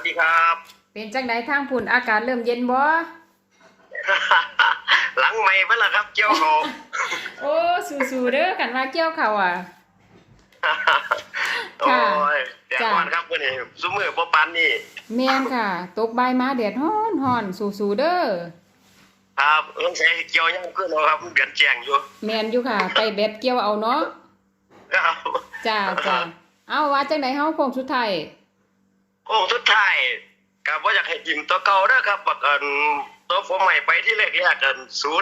วัสดีครับ เป็นจังไดทางพุ่นอากาศเริ่มเย็นบ่ หลังไม่เพิ่นล่ะครับเกี่ยวเขาโอ้สู้ๆเด้อกันว่าเกี่ยวเขาวอะ โอ้ยแดดจ้ะ ร้อนครับมื้อนี้ซุมื้อบ่ปานนี้แม่นค่ะ ตกบ่ายมาแดดฮ้อนฮ้อนสู้ๆเด้อครับลงใส่เกี่ยวยังขึ้นแล้วครับเดือนแจ้งอยู่แม่นอยู่ค่ะ ไปเบ็ดเกี่ยวเอาเนาะครับ จ้าจ้าเอาว่าจังไดเฮาโค้งสุดท้าย โอ้สุดท้ายก็บ่อยากให้จิ้มตัวเก่าเด้อครับบักอันตัวผมใหม่ไปที่แรกๆกัน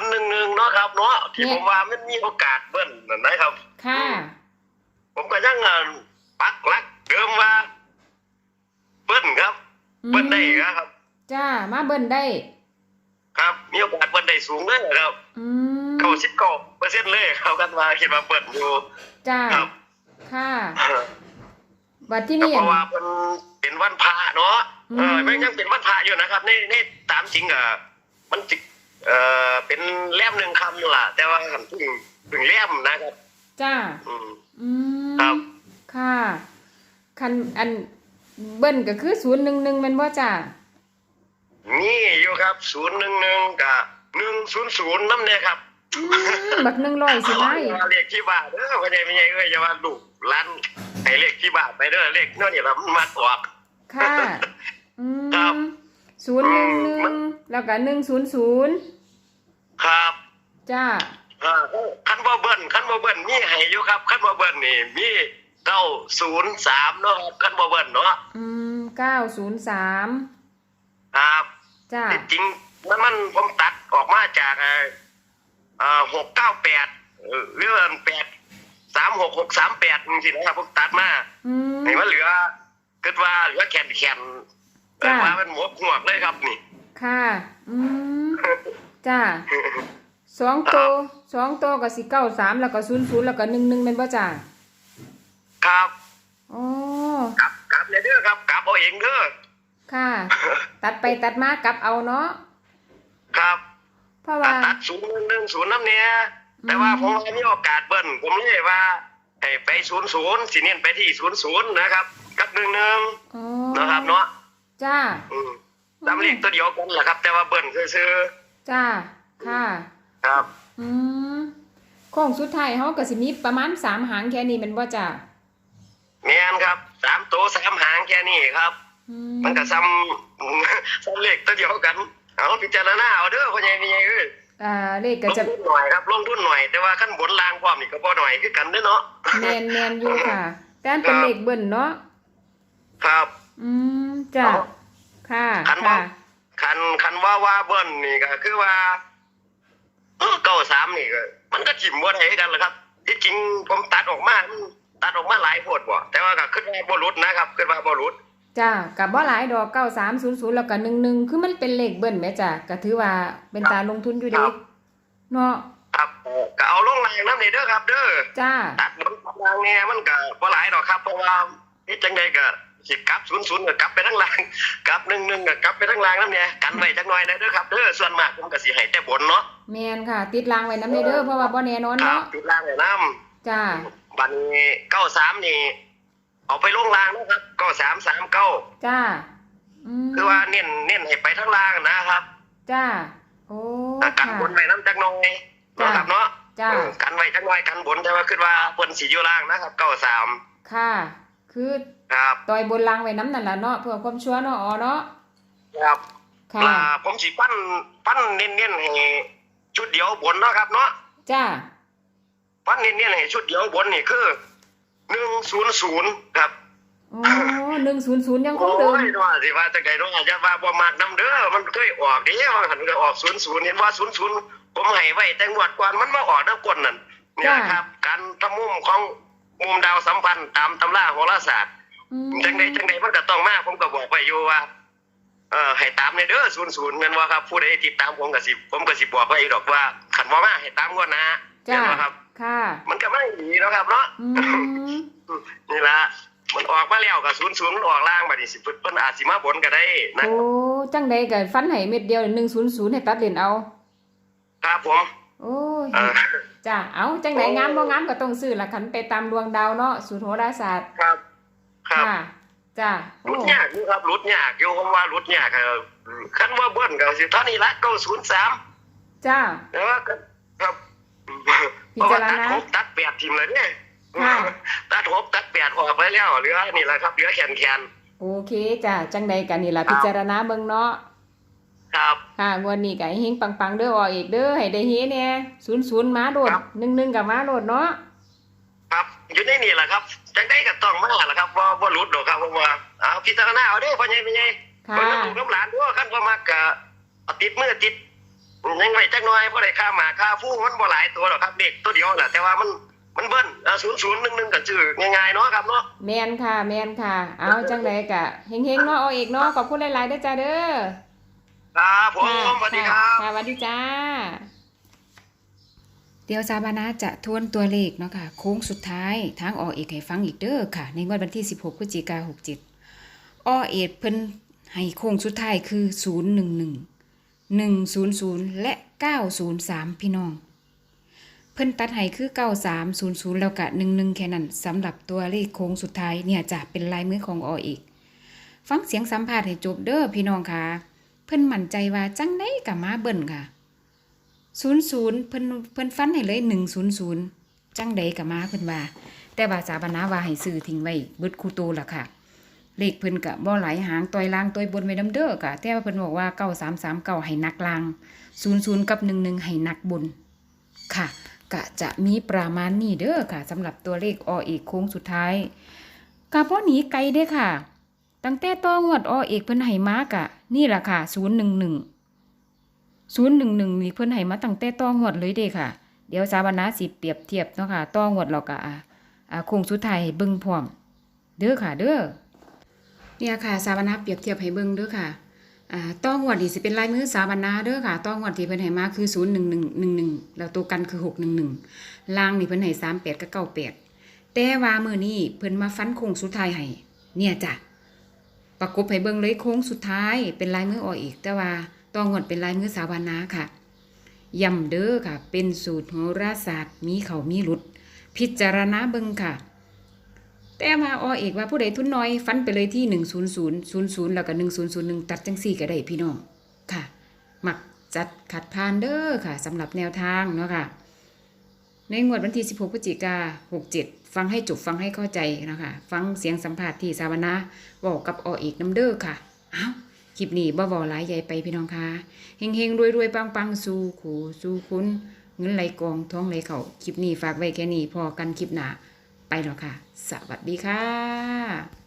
011เนาะครับเนาะที่ผมว่ามันมีโอกาสเบิ้ลนั่นนะครับ ค่ะ ผมก็ยังอ่าปักหลักเดิมว่า เบิ้ลครับอืมเบิ้ลได้ครับ จ้า มาเบิ่นได้ ครับ มีโอกาสเบิ้ลได้สูงเลยครับอืมเก้าสิบเก้าเปอร์เซ็นต์เลยครับกันมาคิดว่าเบิ้ลอยู่ จ้า ครับ ค่ะ บัดที่ก็นี่เพราะว่าเป็นเป็น วันพระเนาะเอออืมมันยังเป็นวันพระอยู่นะครับนี่นี่ตามจริงอะมันจิเอ่อเป็นแล่มหนึ่งคำอยู่ล่ะ แต่ว่าเพิ่งเพิ่งแล่มนะครับ จ้าอืมอืมครับค่ะคันอันเบิ้นก็คือศูนย์หนึ่งหนึ่งมันว่าจ้านี่อยู่ครับศูนย์หนึ่งหนึ่งกับหนึ่งศูนย์ศูนย์น้ำเนี่ยครับอืมบักหนึ่งร้อยสิไหมเรียกที่บ้านเด้อพ่อใหญ่ไม่ใหญ่เอ้ยอย่าว่าลูกร้านให้เรียกที่บ้านไปเด้อเรียกเนั่นนี่ละมันมาตอก ค่ะ อืครับมศูนย์หนึ่งหนึ่มังนแล้วก็หนึ่งศูนย์ศูนย์ครับจ้าอ่าคันบ่เบิ้ลคันบ่เบิ้ลมีให้อยู่ครับคันบ่เบิ้ลนี่มีเก้าศูนย์สามเนาะครับคันบ่เบิ้ลเนาะอืมเก้าศูนย์สามครับจ้า ที่จริงมันมันผมตัดออกมาจากเอ่อเอ่อหกเก้าแปดเรื่องแปดสามหกหกสามแปดจริงๆนะครับผมตัดมา อืมให้มันเหลือ คิดว่าเหลือแขนแขนเออจ้ะว่ามันหมวกหวกเลยครับนี่ ค่ะ อืมจ้าสองตัวสองตัวก็สิเก้าสามแล้วก็ศูนย์ศูนย์แล้วก็หนึ่งหนึ่งเป็นว่าจ้าครับอ๋อกลับกลับเลยเด้อครับกลับเอาเองเด้อค่ะ ตัดไปตัดมากลับเอาเนาะครับเพราะว่า ตัดศูนย์หนึ่งหนึ่งศูนย์น้ำเนี้ยแต่ว่าผมว่ามีโอกาสเบิ้ลผมเลยว่าให้ไปศูนย์ศูนย์สิเน้นไปที่ศูนย์ศูนย์นะครับกับหนึ่งหนึ่ง อ๋อ นะครับเนาะ จ้าอืมตามเลขตัวเดียวกันแหละครับ แต่ว่าเบิ้ลซื้อจ้าค่ะ ๆครับ อืมโค้งสุดท้ายเขาก็สิมีประมาณสามหางแค่นี้แมันบ่จ้าแมนครับสามตัวสามหางแค่นี้ครับ อืมมันก็ซ้ำ ซ้ำเลขตัวเดียวกัน เอาพิจารณาเอาเด้อพ่อใหญ่พี่ใหญ่เอ้ยอ่าเลขก็ลงจะทุนหน่อยครับลงทุนหน่อยแต่ว่าขั้นบนล่างความนี่ก็บ่หน่อยคือกันเด้อเนาะ แมนแมนอยู่ค่ะแต่อันเป็นครับเลขเบิ่นเนาะครับอืม จ้าเอาค่ะ คันว่าค่ะ คันคันว่าว่าเบิ้ลนี่ก็คือว่าเออเก้าสามนี่ก็มันก็จิ้มบ่ได้คือกันแหละครับ ที่จริงผมตัดออกมามันตัดออกมาหลายโพดบ่แต่ว่าก็คิดว่าบ่หลุดนะครับคิดว่าบ่หลุด จ้ากับบ่หลายดอกเก้าสามศูนย์ศูนย์แล้วก็หนึ่งหนึ่งคือมันเป็นเลขเบิ่นแหม่จ้าก็ถือว่าเป็นตาลงทุนอยู่คดีรับ เนาะครับเออก็เอาลงแรงน้ำนี่เด้อครับ เด้อจ้า ตัดบนตัดล่างเนี่ยมันก็บ่หลายดอกครับเพราะว่าเฮ็ดจังไดก็ สิกลับ00ก็กลับไปทั้งล่างกลับ11ก็กลับไปทั้งล่างนำเนี่ยกันไว้จักหน่อยนะเด้อครับเด้อส่วนมากผมก็สิให้แต่บนเนาะแมนค่ะ ติดรางไว้น้ำในเด้อเพราะว่าบ่แน่นอนครับเนาะจุดล่างเนี่ยนํจ้าบัดนี้93นี่ เอาไปลงล่างนะครับ9339จ้าอืมคือว่าเน้นเน้นให้ไปทั้งล่างนะครับจ้าโอ้แต่กันค่ะ บนไว้นํจักหน่อยเนาะครับเนาะจ้า เออกันไว้จักหน่อยกันบนแต่ว่าคิดว่าเพิ่นสิอยู่ล่างนะครับ93ค่ะ คือ ครับ ต่อยบนรางไว้น้ำนั่นล่ะเนาะเพื่อความชัวร์เนาะอ๋อเนาะครับค่ะ อ่าผมสิปั้นปั้นเน้นๆให้ชุดเดียวบนเนาะครับเนาะจ้า ปั้นเน้นๆให้ชุดเดียวบนนี่คือหนึ่งศูนย์ศูนย์ครับโอ้หนึ่งศูนย์ศูนย์ยังคโอ้งเดิมยว่าสิว่าจะไงเนาะอย่าว่าบ่มากนํเด้อมันเคยออกเด้ว่าหันก็ออกศูนย์ศูนย์เห็นว่าศูนย์ศูนย์ผมให้ไว้แต่งวดก่อนมันมาออกน้ำกลนั่นนี่แหละครับ การทำมุมของมุมดาวสัมพันธ์ตามตำราโหราศาสตร์อืม จังใดจังใดมันก็ต้องมาผมก็บอกไปอยู่ว่า เออให้ตามในเด้อศูนย์ศูนย์แม่นว่าครับผู้ใดติดตามผมก็สิผมก็สิบอกไว้ดอกว่าขันว่ามาให้ตามงวดนะจ้าแม่นบ่ครับ ค่ะ มันก็ไม่ดีเนาะครับเนาะอืมนี่ละมันออกมาแล้วกับศูนย์ศูนย์มันออกล่างบัดนี้สิเพิ่นเพิ่นอาจสิมาบนก็ได้นะโอ้จังใดก็ฟันให้เม็ดเดียวหนึ่งศูนย์ศูนย์ให้ตัดเลนเอาครับผมโอ้ยเออจ้าเอาจังใดโอ้งามบ่งามก็ต้องซื้อละคันไปตามดวงดาวเนาะสูตรโหราศาสตร์ครับ ครับค่ะจ้าจ้ารุโอ้ดยากอยู่ครับรุดยากอยู่ผมว่ารุดยากเออคันว่าเบิ้ลก็สิเท่านี้ละเก้าศูนย์สามจ้าแต่ว่าก็ครับพิจารณาเพะว่ตัดหกตัดแปดทีมเลยเนี่ยค่ะตัดหกตัดแปดออกไปแล้วเหลือนี่แหละครับเหลือแขนแขนโอเคจ้าจังใดกันนี่ล่ะครับพิจารณาเบิ่งเนาะครับค่ะงวดนี้ก็ให้เฮงปังๆเด้อออกอีกเด้อให้ได้เฮแน่00มาโดดครับ11ก็มาโดดเนาะครับอยู่ในนี่แหละครับ จังได้ก็ต้องมาแหละครับว่าว่ารุดหรอกครับผมว่าเอาพิจารณาเอาเด้อพ่อใหญ่พ่อใหญ่ค่ะคนน้ำลูกน้ำหลานด้วยขั้นบ่มากกะเอาติดมือติดยังไงจักหน่อยบ่ได้ค่าหมาค่าฟูมันบ่หลายตัวหรอกครับ เด็กตัวเดียวแหละแต่ว่ามันมันเบิ้ลศูนย์ศูนย์หนึ่งหนึ่งก็ชื่อง่ายๆเนาะครับเนาะแม่นค่ะแม่นค่ะ เอาจังใดก็เฮงๆเนาะเอาอีกเนาะขอบคุณหลายๆเด้อจ้าเด้อครับผมค่ะสวัสดีครับค่ะสวัสดีจ้า เดี๋ยวซาบานาจะทวนตัวเลขเนาะค่ะโค้งสุดท้ายทางออเอกให้ฟังอีกเด้อค่ะ ในงวดวันที่ 16พฤศจิกา67ออเอกเพิ่นให้โค้งสุดท้ายคือ 011 100 และ 903 พี่น้อง เพิ่นตัดให้คือ 9300 แล้วก็11 แค่นั้นสำหรับตัวเลขโค้งสุดท้ายเนี่ยจะเป็นลายมือของออเอกฟังเสียงสัมภาษณ์ให้จบเด้อพี่น้องค่ะ เพิ่นมั่นใจว่าจังไดก็มาเบิ่นค่ะ 00เพิ่นเพิ่นฟันให้เลย100จังไดก็มาเพิ่นว่า แต่ว่าสาบานาว่าให้ซื้อทิ้งไว้เบิดคูโตล่ะค่ะ เลขเพิ่นก็บ่หลายหางต่อยล่างต่อยบนไว้นํเด้อค่ะแต่ว่าเพิ่นบอกว่า9339ให้นักล่าง00กับ11ให้นักบนค่ะก็จะมีประมาณนี้เด้อค่ะสำหรับตัวเลขออีกโค้งสุดท้ายก็บ่หนีไกลเด้อค่ะ ตั้งแต่ต้องวดอเอกเพิ่นให้มากะ นี่แหละค่ะ011 011นี่งหนึ่ง ศูนย์หนึ่งหนึ่งมีเพิ่อนให้มาตั้งแต่ต้องวดเลยเด้ค่ะ เดี๋ยวสาบานาสิเปรียบเทียบเนาะค่ะต้องวดเราก็อ่าคงสุดท้ายเบิ่งพร้อม เด้อค่ะ เด้อเนี่ยค่ะสาบานาเปรียบเทียบให้เบิ่งเด้อค่ะต้องวดนี่สิเป็นลายมือสาบานาเด้อค่ะต้องวดที่เพิ่นให้มาคือ01111แล้วตัวกันคือ611ล่างนี่เพิ่นให้38กับ98แต่ว่ามือนี้เพิ่นมาฟันโค้งสุดท้ายให้เนี่ยจ้ะประกบให้เบิ่งเลยโค้งสุดท้ายเป็นลายมือออกอีก แต่ว่า ต้องงดเป็นลายมือสาวานาค่ะย่ำเด้อค่ะ เป็นสูตรโหราศาสตร์มีเขามีหลุด พิจารณาเบิงค่ะ แต่มาอเอกว่าผู้ใดทุนน้อย ฟันไปเลยที่ 100 00 แล้วก็ 1001 ตัดจังสี่ก็ได้พี่น้องค่ะมักจัดขัดพานเด้อค่ะสำหรับแนวทางเนาะค่ะ ในงวดวันที่ 16พฤศจิกา67 ฟังให้จบฟังให้เข้าใจนะคะ ฟังเสียงสัมภาษณ์ที่สาวนาบอกกับอเอกน้ำเด้อค่ะ คลิปนี้บ่บ่หลายใหญ่ไปพี่น้องคะเฮงเฮงรวยรวยปังปังสู่ขู่สู่คุณเงินไหลกองท้องไหลเข่าคลิปนี้ฝากไว้แค่นี้พอกันคลิปหน้าไปแล้วค่ะ สวัสดีค่ะ